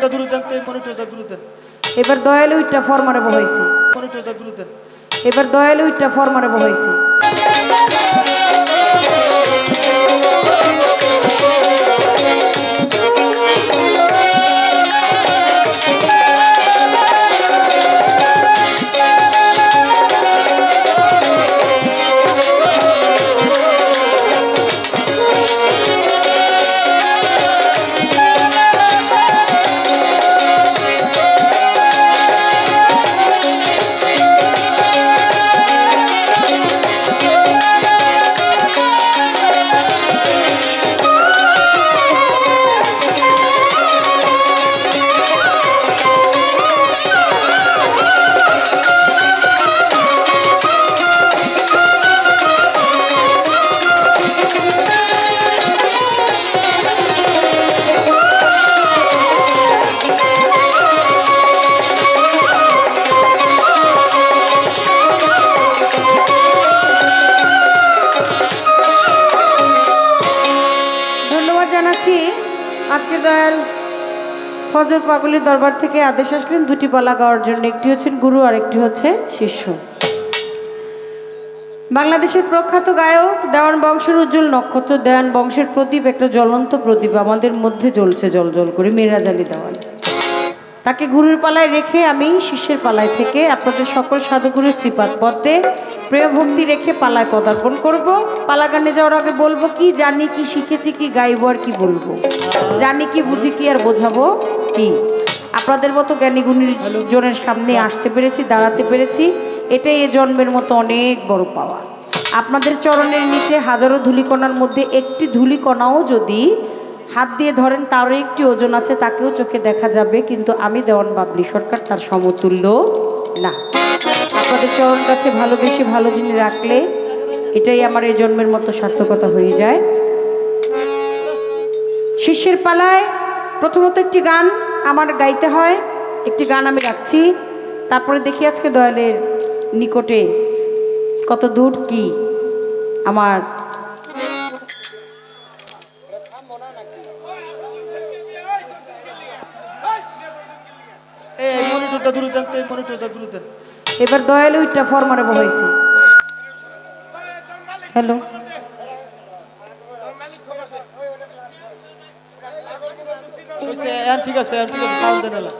মনিটরটা দূরে দেন তো এই মনিটরটা দূরে দেন। এবার দয়ালু ইটটা ফরমারে বহাইছি। মনিটরটা দূরে দেন। এবার দয়ালু ইটটা ফরমারে বহাইছি। ফজর পাগলির দরবার থেকে আদেশ আসলেন, দুটি পালা গাওয়ার জন্য। একটি হচ্ছেন গুরু আর একটি হচ্ছে শিষ্য। বাংলাদেশের প্রখ্যাত গায়ক দেওয়ান বংশের উজ্জ্বল নক্ষত্র, দেওয়ান বংশের প্রদীপ, একটা জ্বলন্ত প্রদীপ। আমাদের মধ্যে জ্বলছে জল জল করে। মেরাজ আলী দেওয়ান। তাকে গুরুর পালায় রেখে আমি শিষ্যের পালায় থেকে আপনাদের সকল সাধুগুরুর শ্রীপাদ পদ্মে প্রেয় ভক্তি রেখে পালায় পদার্পণ করব। পালা গানে যাওয়ার আগে বলব কি, জানি কি শিখেছি, কি গাইবো আর কি বলব। জানি কি বুঝি, কি আর বোঝাবো। কি? আপনাদের মতো জ্ঞানী গুণীর জনের সামনে আসতে পেরেছি, দাঁড়াতে পেরেছি। এটাই এ জন্মের মতো অনেক বড় পাওয়া। আপনাদের চরণের নিচে হাজারো ধুলিকণার মধ্যে একটি ধুলিকণাও যদি হাত দিয়ে ধরেন, তারও একটি ওজন আছে, তাকেও চোখে দেখা যাবে, কিন্তু আমি দেওয়ান বাবলি সরকার তার সমতুল্য না। আপনাদের চরণ কাছে ভালোবেসে ভালো জিনিস রাখলে এটাই আমার এই জন্মের মতো সার্থকতা হয়ে যায়। শিষ্যের পালায় প্রথমত একটি গান আমার গাইতে হয় একটি গান আমি রাখছি তারপরে দেখি আজকে দয়ালের নিকটে কত দূর কি আমার এবার দয়ালু ইটটা ফরমারে বহাইছি হ্যালো। এন ঠিক আছে ঠিক আছে সাউন্ড দেন সাউন্ড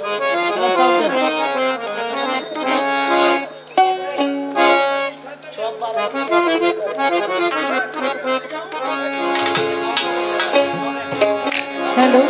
হ্যালো?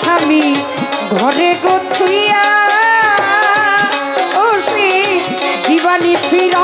স্বামী ঘরে গোথুইয়া ও সে দিবানি ফিরং